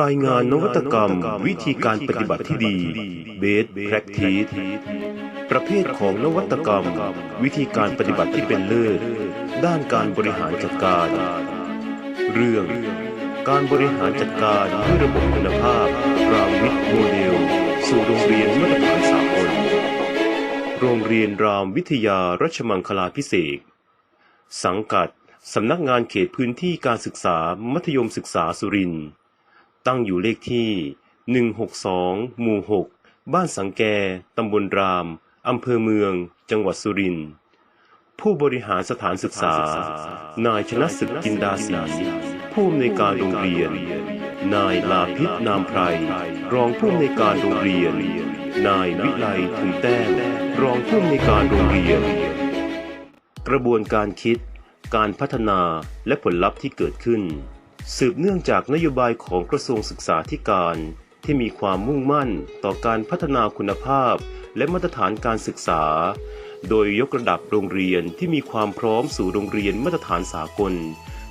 รายงานนวัตกรรมวิธีการปฏิบัติที่ดี Best Practice ประเภทของนวัตกรรม วิธีการปฏิบัติที่เป็นเลิศ ด้านการบริหารจัดการ เรื่อง การบริหารจัดการด้วยระบบคุณภาพรามวิทย์โมเดล สู่โรงเรียนมาตรฐานสากลโรงเรียนรามวิทยารัชมังคลาพิเศษกสังกัดสำนักงานเขตพื้นที่การศึกษามัธยมศึกษาสุรินทร์ ตั้งอยู่เลขที่ 162 หมู่ 6 บ้านสังแก ตำบลราม อำเภอเมือง จังหวัดสุรินทร์ ผู้บริหารสถานศึกษา นายชนะศึกจินดาศีผู้อำนวยการโรงเรียน นายลาพิษนามไพร รองผู้อำนวยการโรงเรียน นายวิไลถึงแต้มรองผู้อำนวยการโรงเรียน กระบวนการคิด การพัฒนาและผลลัพธ์ที่เกิดขึ้น สืบเนื่องจากนโยบายของกระทรวงศึกษาธิการ ที่มีความมุ่งมั่นต่อการพัฒนาคุณภาพ และมาตรฐานการศึกษา โดยยกระดับโรงเรียนที่มีความพร้อมสู่โรงเรียนมาตรฐานสากล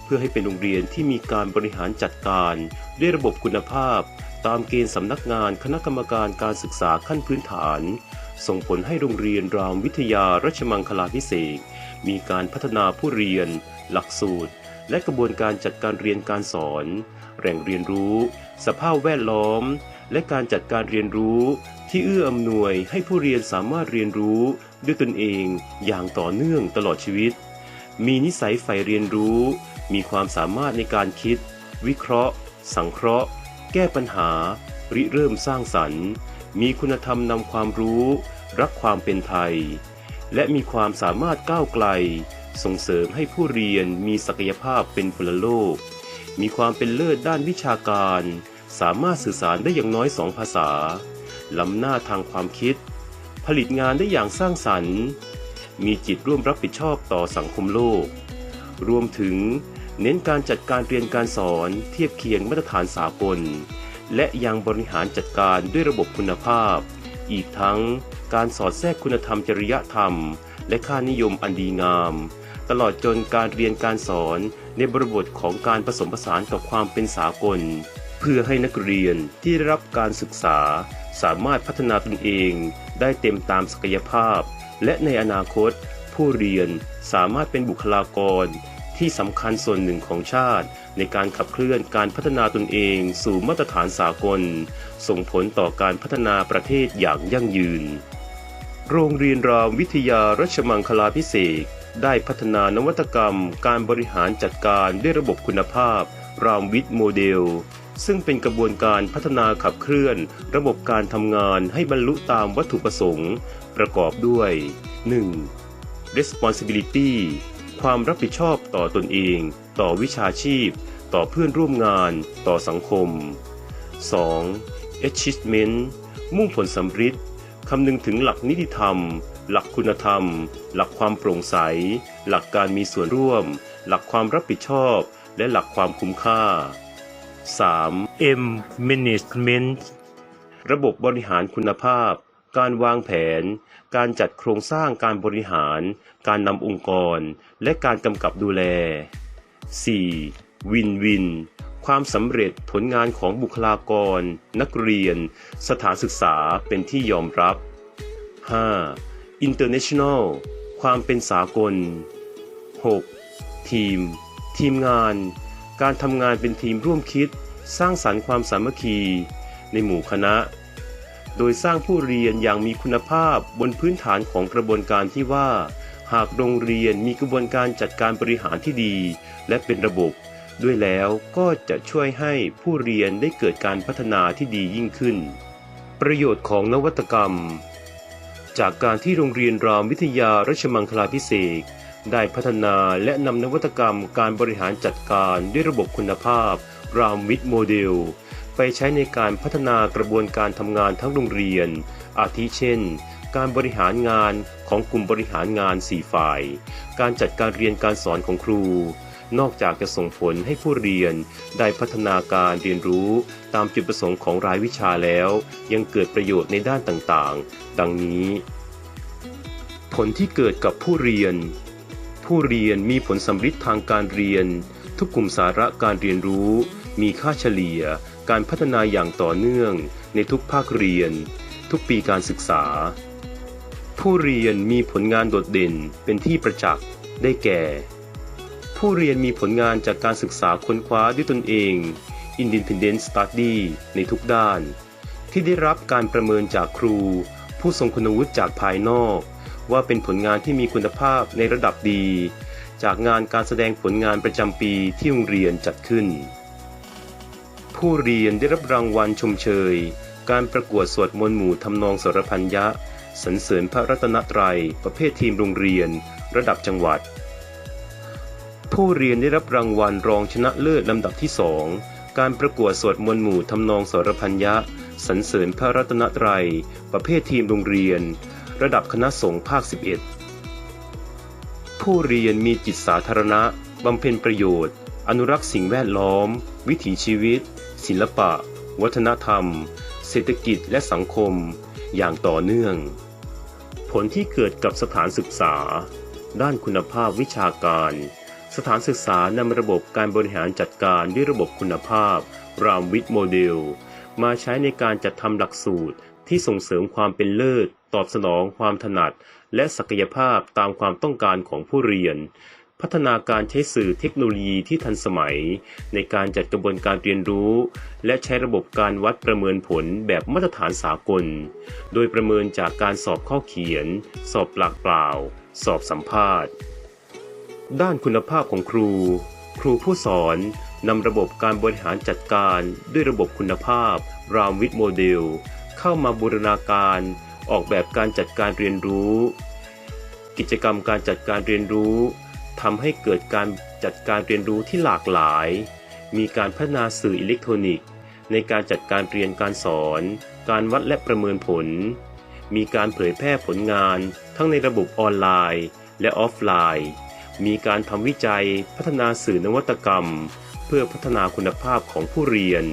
เพื่อให้เป็นโรงเรียนที่มีการบริหารจัดการด้วยระบบคุณภาพ ตามเกณฑ์สำนักงานคณะกรรมการการศึกษาขั้นพื้นฐาน ส่งผลให้โรงเรียนรามวิทยารัชมังคลาพิเศษมีการพัฒนาผู้เรียน หลักสูตร และกระบวนการจัดการเรียนการสอน แหล่งเรียนรู้ สภาพแวดล้อม และการจัดการเรียนรู้ ที่เอื้ออำนวยให้ผู้เรียนสามารถเรียนรู้ด้วยตนเองอย่างต่อเนื่องตลอดชีวิต มีนิสัยใฝ่เรียนรู้ มีความสามารถในการคิด วิเคราะห์ สังเคราะห์ แก้ปัญหา ริเริ่มสร้างสรรค์ มีคุณธรรมนำความรู้ รักความเป็นไทย และมีความสามารถก้าวไกล ส่งเสริมให้ผู้เรียนมีศักยภาพเป็นพลโลก มีความเป็นเลิศด้านวิชาการ สามารถสื่อสารได้อย่างน้อยสองภาษา ล้ำหน้าทางความคิด ผลิตงานได้อย่างสร้างสรรค์ มีจิตร่วมรับผิดชอบต่อสังคมโลก รวมถึงเน้นการจัดการเรียนการสอนเทียบเคียงมาตรฐานสากล และยังบริหารจัดการด้วยระบบคุณภาพ อีกทั้งการสอดแทรกคุณธรรมจริยธรรม และค่านิยมอันดีงาม ตลอดจนการเรียนการสอนในบริบทของการผสมผสานกับความเป็นสากล เพื่อให้นักเรียนที่ได้รับการศึกษา สามารถพัฒนาตนเองได้เต็มตามศักยภาพ และในอนาคต ผู้เรียนสามารถเป็นบุคลากรที่สำคัญส่วนหนึ่งของชาติ ในการขับเคลื่อนการพัฒนาตนเองสู่มาตรฐานสากล ส่งผลต่อการพัฒนาประเทศอย่างยั่งยืน โรงเรียนรามวิทยารัชมังคลาพิเศษ ได้พัฒนานวัตกรรมการบริหารจัดการด้วยระบบคุณภาพ รามวิทโมเดล ซึ่งเป็นกระบวนการพัฒนาขับเคลื่อน ระบบการทำงานให้บรรลุตามวัตถุประสงค์ ประกอบด้วย 1. responsibility ความรับผิดชอบต่อตนเอง ต่อวิชาชีพ ต่อเพื่อนร่วมงาน ต่อสังคม 2. achievement มุ่งผลสำฤทธิ์คำนึงถึงหลักนิติธรรม หลักคุณธรรม หลักความโปร่งใส หลักการมีส่วนร่วม หลักความรับผิดชอบ และหลักความคุ้มค่า 3. M management ระบบบริหารคุณภาพ การวางแผน การจัดโครงสร้างการบริหาร การนำองค์กร และการกำกับดูแล 4. วินวิน ความสำเร็จผลงานของบุคลากร นักเรียน สถานศึกษาเป็นที่ยอมรับ 5. International ความเป็นสากล 6. ทีม ทีมงาน การทำงานเป็นทีมร่วมคิด สร้างสรรค์ความสามัคคี ในหมู่คณะ โดยสร้างผู้เรียนอย่างมีคุณภาพบนพื้นฐานของกระบวนการที่ว่า หากโรงเรียนมีกระบวนการจัดการบริหารที่ดี และเป็นระบบ ด้วยแล้วก็จะช่วยให้ผู้เรียนได้เกิดการพัฒนาที่ดียิ่งขึ้น ประโยชน์ของนวัตกรรม จากการที่โรงเรียนรามวิทยารัชมังคลาพิเศษได้พัฒนาและนำนวัตกรรมการบริหารจัดการด้วยระบบคุณภาพ รามวิทโมเดล ไปใช้ในการพัฒนากระบวนการทำงานทั้งโรงเรียน อาทิเช่น การบริหารงานของกลุ่มบริหารงาน 4 ฝ่าย การจัดการเรียนการสอนของครู นอกจากจะส่งผลให้ผู้เรียนได้พัฒนาการเรียนรู้ตามจุดประสงค์ของรายวิชาแล้ว ยังเกิดประโยชน์ในด้านต่างๆ ดังนี้ ผลที่เกิดกับผู้เรียน ผู้เรียนมีผลสำฤทธิ์ทางการเรียน ทุกกลุ่มสาระการเรียนรู้ มีค่าเฉลี่ยการพัฒนาอย่างต่อเนื่องในทุกภาคเรียน ทุกปีการศึกษา ผู้เรียนมีผลงานโดดเด่นเป็นที่ประจักษ์ได้แก่ ผู้เรียนมีผลงานจากการศึกษาค้นคว้าด้วยตนเอง Independent Study ในทุกด้าน ที่ได้รับการประเมินจากครู ผู้ทรงคุณวุฒิจากภายนอก ว่าเป็นผลงานที่มีคุณภาพในระดับดี จากงานการแสดงผลงานประจำปีที่โรงเรียนจัดขึ้น ผู้เรียนได้รับรางวัลชมเชย การประกวดสวดมนต์หมู่ทำนองสรพัญญะสรรเสริญพระรัตนตรัย ประเภททีมโรงเรียน ระดับจังหวัด ผู้เรียนได้รับรางวัลรองชนะเลิศลำดับที่สองการประกวดสวดมนต์หมู่ทำนองสรพัญญะสรรเสริญพระรัตนตรัย ประเภททีมโรงเรียน ระดับคณะสงฆ์ภาค 11 ผู้เรียนมีจิตสาธารณะบำเพ็ญประโยชน์ อนุรักษ์สิ่งแวดล้อม วิถีชีวิต ศิลปะ วัฒนธรรม เศรษฐกิจและสังคม อย่างต่อเนื่อง ผลที่เกิดกับสถานศึกษา ด้านคุณภาพวิชาการ สถานศึกษานำระบบการบริหารจัดการด้วยระบบคุณภาพ รามวิทโมเดล มาใช้ในการจัดทำหลักสูตรที่ส่งเสริมความเป็นเลิศ ตอบสนองความถนัด และศักยภาพตามความต้องการของผู้เรียน พัฒนาการใช้สื่อเทคโนโลยีที่ทันสมัย ในการจัดกระบวนการเรียนรู้ และใช้ระบบการวัดประเมินผลแบบมาตรฐานสากล โดยประเมินจากการสอบข้อเขียน สอบปลากเปล่า สอบสัมภาษณ์ ด้านคุณภาพของครู ครูผู้สอนนำระบบการบริหารจัดการด้วยระบบคุณภาพ รามวิทโมเดล เข้ามาบูรณาการ ออกแบบการจัดการเรียนรู้ กิจกรรมการจัดการเรียนรู้ทำให้เกิดการจัดการเรียนรู้ที่หลากหลาย มีการพัฒนาสื่ออิเล็กทรอนิกส์ ในการจัดการเรียนการสอน การวัดและประเมินผล มีการเผยแพร่ผลงาน ทั้งในระบบออนไลน์ และออฟไลน์ มีการทำวิจัยพัฒนาสื่อนวัตกรรม เพื่อพัฒนาคุณภาพของผู้เรียน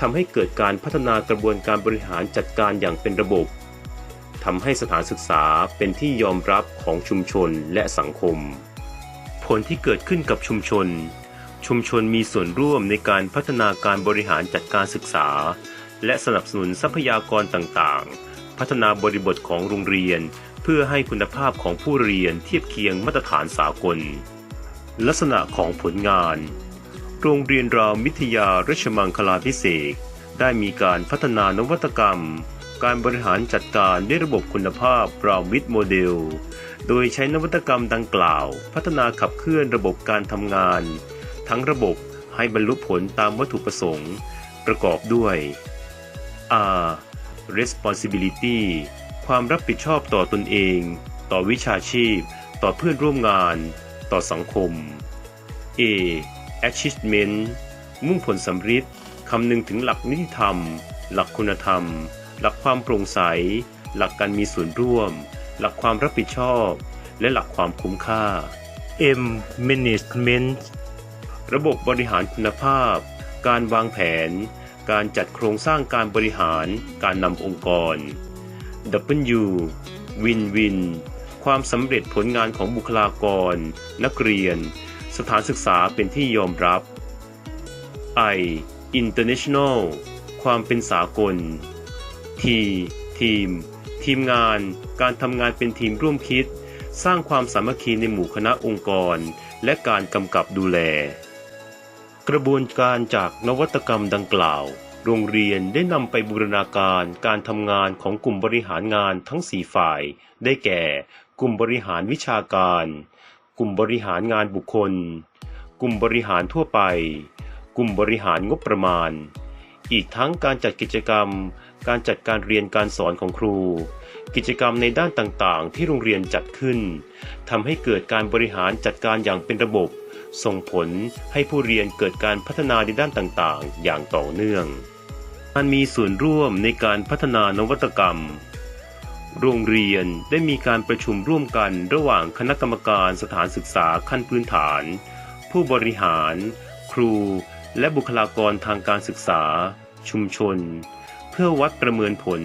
ทำให้เกิดการพัฒนากระบวนการบริหารจัดการอย่างเป็นระบบทำให้สถานศึกษาเป็นที่ยอมรับของชุมชนและสังคม ผลที่เกิดขึ้นกับชุมชน ชุมชนมีส่วนร่วมในการพัฒนาการบริหารจัดการศึกษา และสนับสนุนทรัพยากรต่างๆ พัฒนาบริบทของโรงเรียน เพื่อให้คุณภาพของผู้เรียนเทียบเคียงมาตรฐานสากล ลักษณะของผลงาน โรงเรียนรามวิทยารัชมังคลาพิเศษได้มีการพัฒนานวัตกรรม การบริหารจัดการด้วยระบบคุณภาพรามวิทโมเดล โดยใช้นวัตกรรมดังกล่าว พัฒนาขับเคลื่อนระบบการทำงาน ทั้งระบบให้บรรลุผลตามวัตถุประสงค์ ประกอบด้วย R responsibility ความรับผิดชอบต่อตนเอง ต่อวิชาชีพ ต่อเพื่อนร่วมงาน ต่อสังคม A achievement มุ่งผลสำเร็จคำนึงถึงหลักนิติธรรม หลักคุณธรรม หลักความโปร่งใส หลักการมีส่วนร่วม หลักความรับผิดชอบ และหลักความคุ้มค่า M management ระบบบริหารคุณภาพ การวางแผน การจัดโครงสร้างการบริหาร การนำองค์กร W Win Win ความสำเร็จผลงานของบุคลากร นักเรียน สถานศึกษาเป็นที่ยอมรับ I International ความเป็นสากล T ทีม ทีมงาน การทำงานเป็นทีมร่วมคิด สร้างความสามัคคีในหมู่คณะองค์กร และการกำกับดูแล กระบวนการจากนวัตกรรมดังกล่าว โรงเรียนได้นำไปบูรณาการการทำงานของกลุ่มบริหารงานทั้งสี่ฝ่าย ได้แก่ กลุ่มบริหารวิชาการ กลุ่มบริหารงานบุคคล กลุ่มบริหารทั่วไป กลุ่มบริหารงบประมาณ อีกทั้งการจัดกิจกรรม การจัดการเรียนการสอนของครู กิจกรรมในด้านต่างๆ ที่โรงเรียนจัดขึ้นทำให้เกิดการบริหารจัดการอย่างเป็นระบบส่งผลให้ผู้เรียนเกิดการพัฒนาในด้านต่างๆ อย่างต่อเนื่อง การมีส่วนร่วมในการพัฒนานวัตกรรม โรงเรียนได้มีการประชุมร่วมกันระหว่างคณะกรรมการสถานศึกษาขั้นพื้นฐาน ผู้บริหาร ครู และบุคลากรทางการศึกษา ชุมชน เพื่อวัดประเมินผล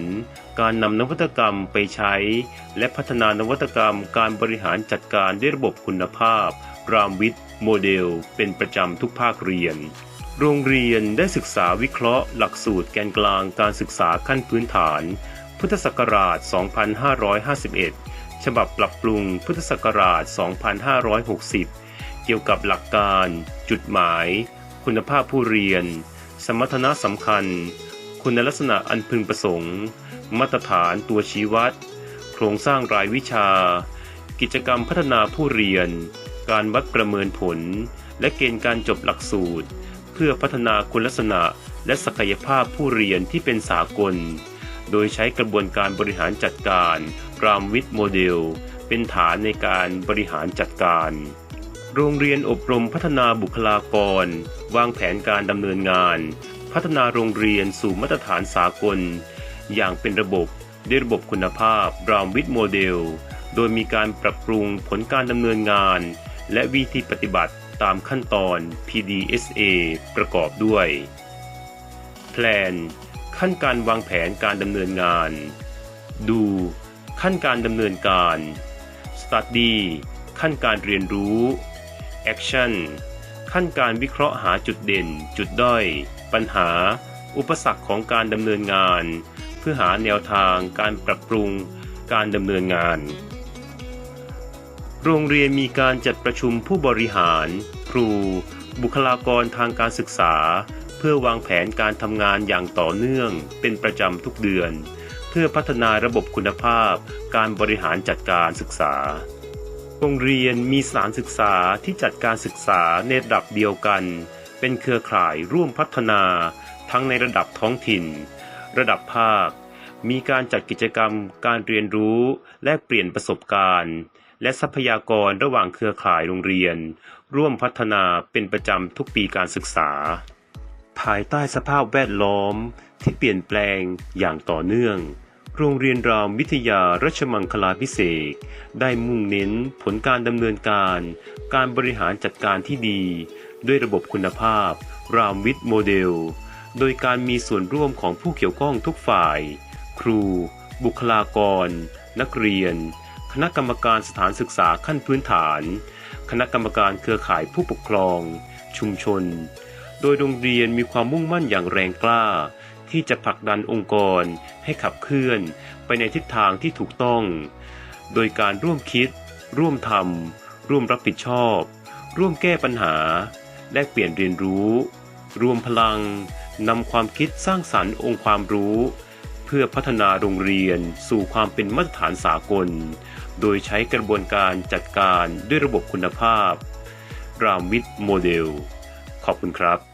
การนำนวัตกรรมไปใช้ และพัฒนานวัตกรรมการบริหารจัดการด้วยระบบคุณภาพ รามวิทย์โมเดล เป็นประจำทุกภาคเรียน โรงเรียนได้ศึกษาวิเคราะห์หลักสูตรแกนกลางการศึกษาขั้นพื้นฐาน พุทธศักราช 2551 ฉบับปรับปรุงพุทธศักราช 2560 เกี่ยวกับหลักการ จุดหมาย คุณภาพผู้เรียน สมรรถนะสำคัญ คุณลักษณะอันพึงประสงค์ มาตรฐานตัวชี้วัด โครงสร้างรายวิชา กิจกรรมพัฒนาผู้เรียน การวัดประเมินผล และเกณฑ์การจบหลักสูตร พื่อพัฒนาคุณลักษณะและศักยภาพผู้เรียนที่เป็นสากล โดยใช้กระบวนการบริหารจัดการรามวิทโมเดล เป็นฐานในการบริหารจัดการ โรงเรียนอบรมพัฒนาบุคลากร วางแผนการดำเนินงาน พัฒนาโรงเรียนสู่มาตรฐานสากล อย่างเป็นระบบด้วยระบบคุณภาพรามวิทโมเดล โดยมีการปรับปรุงผลการดำเนินงาน และวิธีปฏิบัติ ตามขั้นตอน PDSA ประกอบด้วยแพลนขั้นการวางแผนการดำเนินงาน ดู ขั้นการดำเนินการ Study ขั้นการเรียนรู้ Action ขั้นการวิเคราะห์หาจุดเด่น จุดด้อย ปัญหา อุปสรรคของการดำเนินงาน เพื่อหาแนวทางการปรับปรุงการดำเนินงาน โรงเรียนมีการจัดประชุมผู้บริหาร ครู บุคลากรทางการศึกษา เพื่อวางแผนการทำงานอย่างต่อเนื่องเป็นประจำทุกเดือน เพื่อพัฒนาระบบคุณภาพ การบริหารจัดการศึกษา โรงเรียนมีสถานศึกษาที่จัดการศึกษาในระดับเดียวกัน เป็นเครือข่ายร่วมพัฒนา ทั้งในระดับท้องถิ่น ระดับภาค มีการจัดกิจกรรมการเรียนรู้ แลกเปลี่ยนประสบการณ์ และทรัพยากรระหว่างเครือข่ายโรงเรียน ร่วมพัฒนาเป็นประจำทุกปีการศึกษา ภายใต้สภาพแวดล้อมที่เปลี่ยนแปลงอย่างต่อเนื่อง โรงเรียนรามวิทยารัชมังคลาพิเศษได้มุ่งเน้นผลการดำเนินการ การบริหารจัดการที่ดี ด้วยระบบคุณภาพ รามวิทย์โมเดล โดยการมีส่วนร่วมของผู้เกี่ยวข้องทุกฝ่าย ครู บุคลากร นักเรียน คณะกรรมการสถานศึกษาขั้นพื้นฐาน คณะกรรมการเครือข่ายผู้ปกครอง ชุมชน โดยโรงเรียนมีความมุ่งมั่นอย่างแรงกล้า ที่จะผลักดันองค์กรให้ขับเคลื่อนไปในทิศทางที่ถูกต้อง โดยการร่วมคิด ร่วมทำร่วมรับผิดชอบ ร่วมแก้ปัญหา แลกเปลี่ยนเรียนรู้ รวมพลังนำความคิดสร้างสรรค์องค์ความรู้ เพื่อพัฒนาโรงเรียนสู่ความเป็นมาตรฐานสากล โดยใช้กระบวนการจัดการด้วยระบบคุณภาพ รามวิทโมเดล ขอบคุณครับ